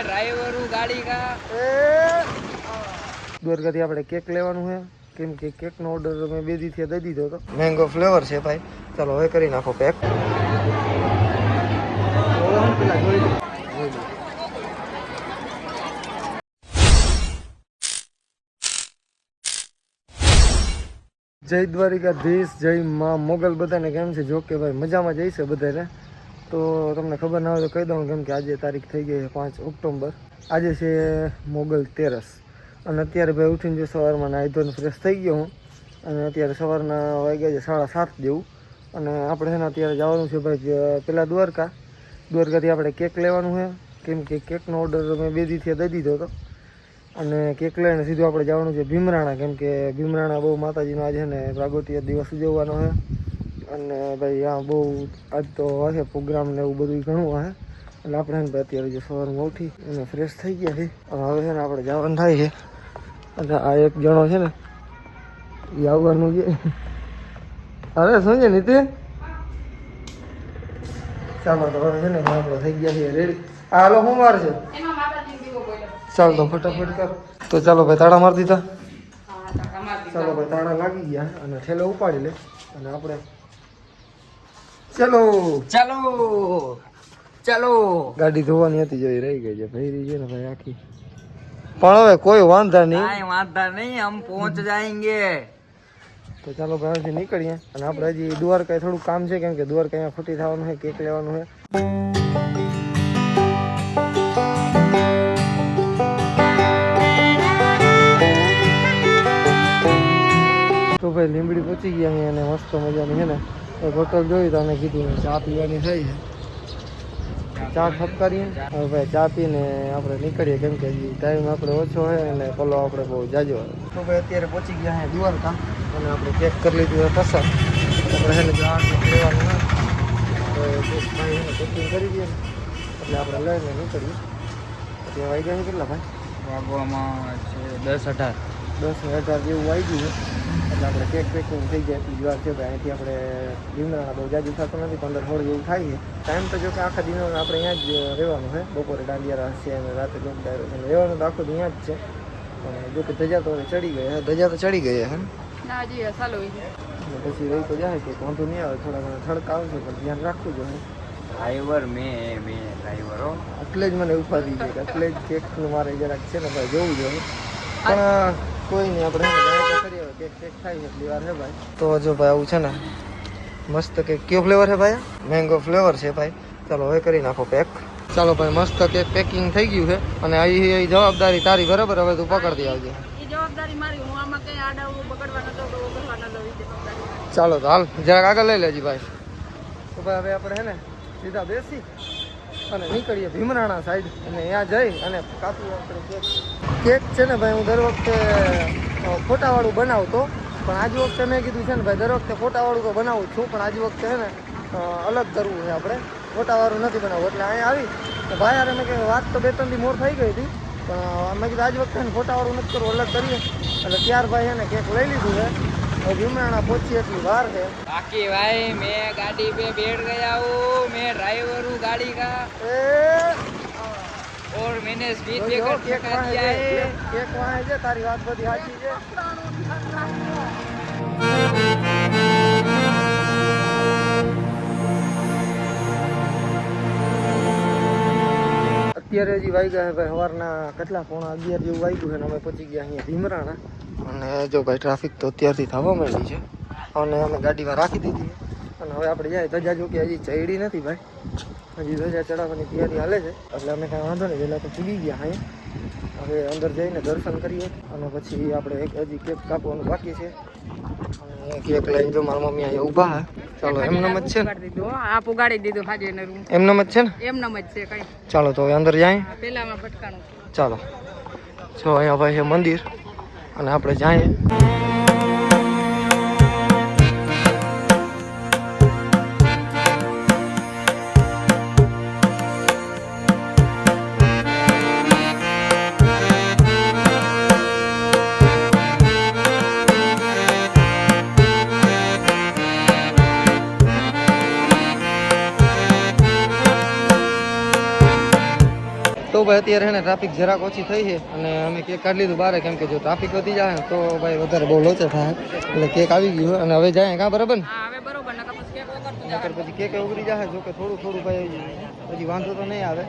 मैं ड्राइवर हूँ गाड़ी का દ્વારકાથી આપણે કેક લેવાનું છે કેમ કે કેકનો ઓર્ડર મેં બે દીથી દઈ દીધો હતો મેંગો ફ્લેવર છે ભાઈ ચાલો હવે કરી નાખો પેક પેલા જોઈ લો જોઈ લો જય દ્વારિકાધીશ જય માં મોગલ બધાને કેમ છે જો કે ભાઈ મજામાં જઈશે બધાને તો તમને ખબર ના હોય તો કહી દઉં કેમ કે આજે તારીખ થઈ ગઈ પાંચ ઓક્ટોબર આજે છે મોગલ તેરસ. અને અત્યારે ભાઈ ઉઠીને જો સવારમાં નાહી ધોઈને ફ્રેશ થઈ ગયો હું. અને અત્યારે સવારના વાગ્યા છે સાડા સાત જેવું. અને આપણે છે અત્યારે જવાનું છે ભાઈ પહેલાં દ્વારકા. દ્વારકાથી આપણે કેક લેવાનું છે. કેમ કે કેકનો ઓર્ડર મેં બે દીથી દઈ દીધો હતો. અને કેક લઈને સીધું આપણે જવાનું છે ભીમરાણા. કેમ કે ભીમરાણા બહુ માતાજીનો આજે ને પ્રાગોટીય દિવસ ઉજવવાનો છે. અને ભાઈ આ બહુ આજ તો હશે પ્રોગ્રામ ને એવું બધું ઘણું હશે એટલે આપણે ભાઈ અત્યારે જે સવારમાં ઉઠી અને ફ્રેશ થઈ ગયા છે અને હવે છે ને આપણે જવાનું થાય છે. અને આ એક જણો છે ને એ આવવાનું છે. અરે શું છે નીતિન? ચાલો તો હવે છે ને આપણે થઈ ગયા છે રેડી આ હાલો શું વાર છે? ચાલ તો ફટાફટ કર. તો ચાલો ભાઈ તાળા મારી દીધા. ચાલો ભાઈ તાળા લાગી ગયા અને ઠેલો ઉપાડી લે. અને આપણે ચલો. ચલો. ચલો. ગાડી ધોવાની હતી જેવી રહી ગઈ છે. ફેરી છે ને ભાઈ આખી. પણ હવે કોઈ વાંધો નહીં. કાંઈ વાંધો નહીં હમ પહોંચ જાયેંગે. તો ચાલો ભાઈ નીકળીએ. અને આપણે હજી દ્વારકા થોડું કામ છે કેમ કે દ્વારકા અહીંયા ખોટી થવાનું છે કેક લેવાનું છે. તો ભાઈ લીમડી પહોંચી ગયા અહીંયા અને મસ્ત મજાની છે ને. એક હોટલ જોઈ તો અમે કીધું ચા પીવાની થઈ છે. ચા કરી હવે ભાઈ ચા પીને આપણે નીકળીએ કેમ કે ટાઈમ આપણે ઓછો હોય અને પલો આપણે બહુ જાજો તો ભાઈ અત્યારે પહોંચી ગયા અહીંયા દ્વારકા અને આપણે ચેક કરી લીધું પસાર આપણે છે ને જો આગળ લેવાનું હોય તો એને પેકિંગ કરી દઈએ. એટલે આપણે લઈને નીકળીએ. અત્યારે વાગ્યા છે કેટલા ભાઈ? વાગવામાં છે દસ અઢાર. દસ ને હજાર જેવું આવી ગયું એટલે આપણે કેક પેકિંગ થઈ જાય. એટલી જ વાર છે ભાઈ અહીંથી આપણે ભીમરાણા બહુ જાજુ થતું નથી પંદર સોળ જેવું થાય છે. ટાઈમ તો જો કે આખા દિનો આપણે અહીંયા જ રહેવાનું છે. બપોરે દાંડિયા રાસ છે અને રાતે જોક ડાયરો છે. રહેવાનું તો આખું અહીંયા જ છે. પણ જો કે ધજા તો ચડી ગયા ધજા તો ચડી ગયા હે પછી રહી તો જાય કે વાંધો નહીં આવે થોડા ઘણા થડક આવશે પણ ધ્યાન રાખવું જોઈએ. ડ્રાઈવર મેં મેં ડ્રાઈવર હો. એટલે જ મને ઉપાધિ છે કે એટલે જ કેકનું મારે જરાક છે ને ભાઈ જોવું જોઈએ. પણ કોઈ નહીં આપણે કેક કેક થાય એટલી વાર છે ભાઈ. તો જો ભાઈ આવું છે ને મસ્ત કેક કયો ફ્લેવર છે ભાઈ? મેંગો ફ્લેવર છે ભાઈ. ચાલો હવે કરી નાખો પેક. ચાલો ભાઈ મસ્ત કેક પેકિંગ થઈ ગયું છે અને અહીં જવાબદારી તારી બરાબર? હવે તું પકડતી આવજે. હું ચાલો તો હાલ જરાક આગળ લઈ લેજી ભાઈ. તો ભાઈ હવે આપણે હે ને સીધા બેસી. અને નીકળીએ ભીમરાણા સાઈડ અને ત્યાં જઈ અને કાપી આપણે કેક કેક છે ને ભાઈ, હું દર વખતે ફોટાવાળું બનાવતો. પણ આજ વખતે મેં કીધું છે ને ભાઈ, દર વખતે ફોટાવાળું તો બનાવું છું, પણ આજ વખતે છે ને અલગ કરવું છે આપણે. ફોટાવાળું નથી બનાવવું. એટલે અહીંયા આવી. તો ભાઈ અરે મેં કે વાત તો બે ત્રણ દી મોર થઈ ગઈ હતી. પણ મેં કીધું આજ વખતે ફોટાવાળું નથી કરવું, અલગ કરીએ. એટલે ત્યાર ભાઈ એને કેક લઈ લીધું છે. ભીમરાણા પહોંચી એટલી વાર છે. બાકી ભાઈ, મેં ગાડી બે બેડ ગયા હું. मैं ड्राइवर हूँ गाड़ी का એ और मैंने स्पीड જોઈ લો, ब्रेकर કેક ठुका વાહે दिया છે, है કેક- કેક વાહે છે તારી વાત બધી સાચી છે અત્યારે હજી વાગ્યા છે ભાઈ સવારના કેટલા પોણા અગિયાર જેવું વાગ્યું છે ને અમે પહોંચી ગયા અહીંયા ભીમરાણા અને જો ભાઈ ટ્રાફિક તો અત્યારથી થવા માંડી છે અને અમે ગાડીમાં રાખી દીધી છે અને હવે આપણે જાય ધજા જો કે હજી ચડી નથી ભાઈ. હજી ધજા ચડાવવાની તૈયારી હાલે છે. એટલે અમે કાંઈ વાંધો નહીં પહેલાં તો ચૂકી ગયા અહીંયા હવે અંદર જઈને દર્શન કરીએ અને પછી આપણે એક હજી કેક કાપવાનું બાકી છે. અને કેક લઈને જો મારા મમ્મી અહીંયા ઊભા હે ચાલો એમનેમ જ છે ને? આ પુગાડી દીધું હાજે ને રૂમ. એમનેમ જ છે ને? એમનામ જ છે કઈ. ચાલો તો હવે અંદર જાય. ભટકાણું ચાલો. જો અહીંયા ભાઈ છે મંદિર. અને આપણે જઈએ. તો ભાઈ અત્યારે છે ને ટ્રાફિક જરાક ઓછી થઈ છે અને અમે કેક કાઢી લીધું બહાર કેમ કે જો ટ્રાફિક વધી જાય ને તો ભાઈ વધારે બહુ લોચે થાય. એટલે કેક આવી ગયું અને હવે જાય કાં બરાબર ને? પછી કેક ઉગરી જાય. જો કે થોડું થોડું ભાઈ પછી વાંધો તો નહીં આવે.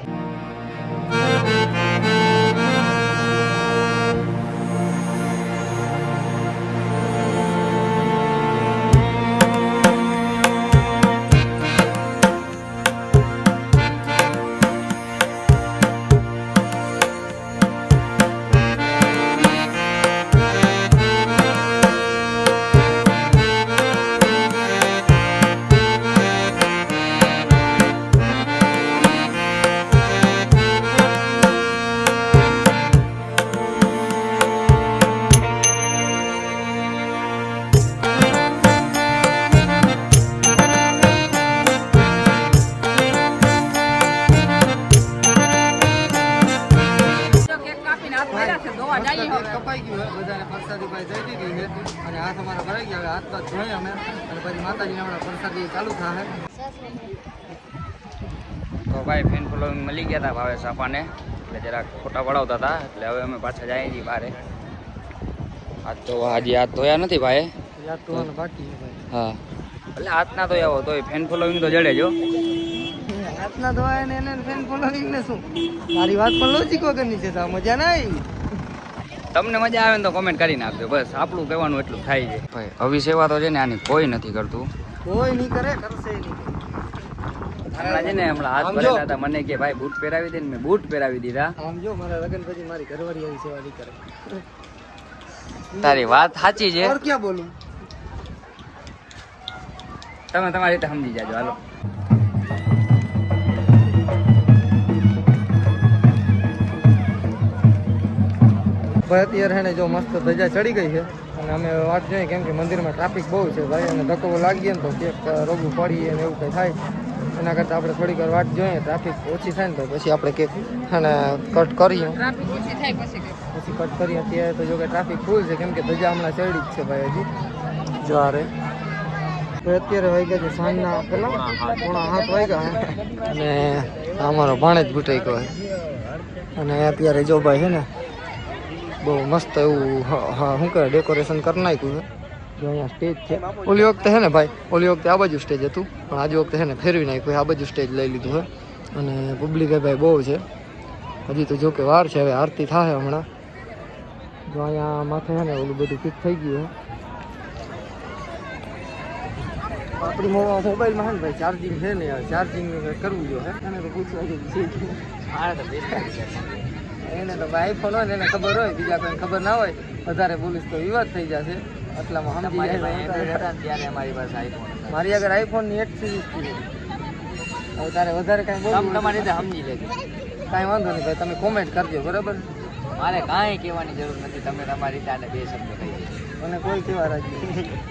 મસ્ત હવે. કપાઈ ગયું બધાને પ્રસાદી ભાઈ દઈ દીધી છે. અને હાથ અમારા ભરાઈ ગયા હાથ પાથ ધોઈ અમે. અને પછી માતાજીને હમણાં પ્રસાદી ચાલુ થાય તો ભાઈ ફેન ફોલોઈંગ મળી ગયા હતા ભાવે સાપાને એટલે જરાક ફોટા પડાવતા હતા એટલે હવે અમે પાછા જઈએ છીએ બારે. આજ તો હજી હાથ ધોયા નથી ભાઈ. યાદ તો બાકી હા. એટલે હાથ ના ધોયા હોય તોય ફેન ફોલોઈંગ તો જડે જો. હાથના ધોવાય ને એને ફેન ફોલોઈંગ ને શું? મારી વાત પણ લોજિક વગરની છે તો મજા ના આવી તમને મજા આવે ને તો કોમેન્ટ કરી નાખજો. બસ આપણું કહેવાનું એટલું થાય છે. ભાઈ હવે સેવા તો છે ને આની કોઈ નથી કરતું. કોઈ નહીં કરે કરશે હમણાં છે ને હમણાં હાથ. ભરેલા હતા મને કે ભાઈ બૂટ પહેરાવી દે ને મેં બૂટ પહેરાવી દીધા. આમ જો મારા લગન પછી મારી ઘરવાળી આવી સેવા નહીં કરે. તારી વાત સાચી છે. ક્યાં બોલું? તમે તમારી રીતે સમજી જાજો હાલો. ભાઈ અત્યારે હે ને જો મસ્ત ધજા ચડી ગઈ છે. અને અમે વાત જોઈએ કેમ કે મંદિરમાં ટ્રાફિક બહુ છે ભાઈ અને ધક્કો લાગીએ ને તો કેક રોગું પડીએ ને એવું કંઈ થાય. એના કરતાં આપણે થોડીક વાર વાટ જોઈએ ટ્રાફિક ઓછી થાય ને તો પછી આપણે કેક અને કટ કરીએ. પછી કટ કરીએ અત્યારે તો જો કે ટ્રાફિક ફૂલ છે કેમ કે ધજા હમણાં ચડી જ છે ભાઈ હજી. જો આ રે. તો અત્યારે વાગ્યા છે સાંજના પેલા પોણા હાથ વાગ્યા. અને આ ભાણે ભાણેજ ગુટાઈ ગયો અને અત્યારે જો ભાઈ છે ને બહુ મસ્ત એવું હ- હા, શું કહે ડેકોરેશન કરી નાખ્યું છે. જો અહીંયા સ્ટેજ છે. ઓલી વખતે છે ને ભાઈ, ઓલી વખતે આ બાજુ સ્ટેજ હતું, પણ આજે વખતે છે ને ફેરવી નાખ્યું આ બાજુ સ્ટેજ લઈ લીધું છે. અને પબ્લિક ભાઈ બહુ છે. હજી તો જો કે વાર છે, હવે આરતી થાય હમણાં. જો અહીંયા માથે છે ને ઓલું બધું ફિટ થઈ ગયું આપણી મોબાઈલમાં ને ભાઈ ચાર્જિંગ છે ને ચાર્જિંગ કરવું જોઈએ. એને તો ભાઈ આઈફોન હોય ને એને ખબર હોય બીજા કોઈ ખબર ના હોય વધારે બોલીશ તો વિવાદ થઈ જશે. એટલામાં સમજી જાય ત્યારે અમારી પાસે આઈફોન મારી આગળ આઈફોનની એટ સિરીઝ છે હવે તારે વધારે કાંઈ હોય તમારી રીતે સમજી લેજો. કાંઈ વાંધો નહીં ભાઈ તમે કોમેન્ટ કરજો બરાબર? મારે કાંઈ કહેવાની જરૂર નથી તમે તમારી રીતે આને બે શબ્દ કહી મને કોઈ કહેવા રાજી